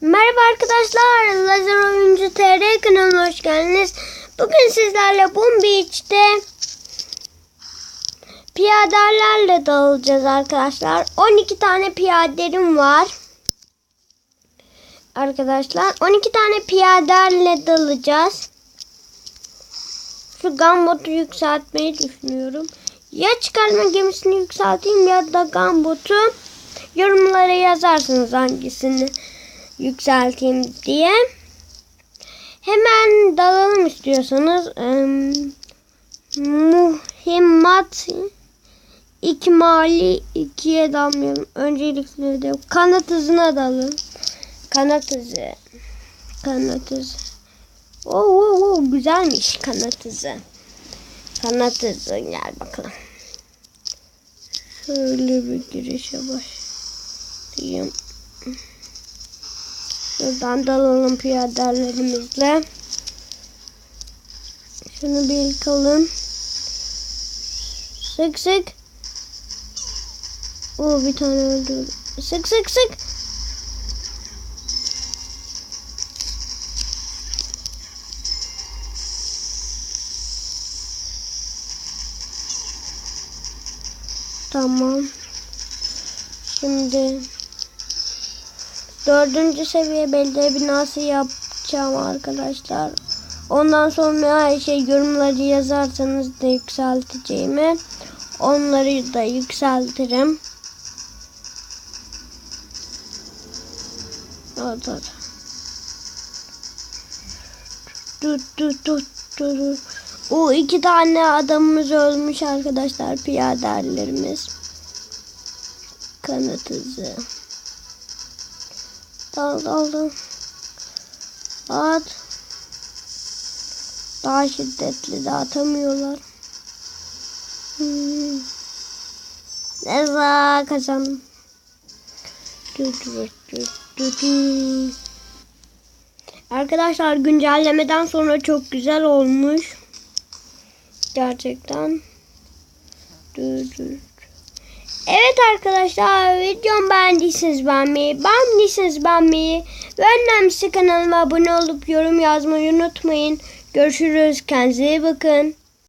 Merhaba arkadaşlar. Lazer Oyuncu TR kanalına hoş geldiniz. Bugün sizlerle Boom Beach'te piyadelerle dağılacağız arkadaşlar. 12 tane piyadelerim var. Arkadaşlar 12 tane piyadelerle dalacağız. Şu gambotu yükseltmeyi düşünüyorum. Ya çıkarma gemisini yükselteyim ya da gambotu yorumlara yazarsınız hangisini yükselteyim diye. Hemen dalalım istiyorsanız. Ee, muhimmat ikmali ikiye dalmayalım. Öncelikle de kanat hızına dalın. Kanat hızı. Kanat hızı. Oo, oo, oo, güzelmiş kanat hızı. Kanat hızı gel bakalım. Şöyle bir girişe başlayayım. Şuradan dalalım piyadelerimizle. Şunu bir yıkalım. Sık sık. Oo bir tane öldü. Sık sık sık. Tamam. Şimdi dördüncü seviye belediye binası yapacağım arkadaşlar. Ondan sonra her şey yorumları yazarsanız da yükselteceğimi onları da yükseltirim. Evet. Tut tut tut tut. O iki tane adamımız ölmüş arkadaşlar piyadelerimiz. Kanat hızı. Dal dal. At. Daha şiddetli de atamıyorlar. Hmm. Neza kazan. Dü dü dü dü dü. Arkadaşlar güncellemeden sonra çok güzel olmuş. Gerçekten. Dü dü. Evet arkadaşlar videomu beğendiyseniz beğenmeyi, beğendiyseniz beğenmeyi ve önemlisi kanalıma abone olup yorum yazmayı unutmayın. Görüşürüz. Kendinize iyi bakın.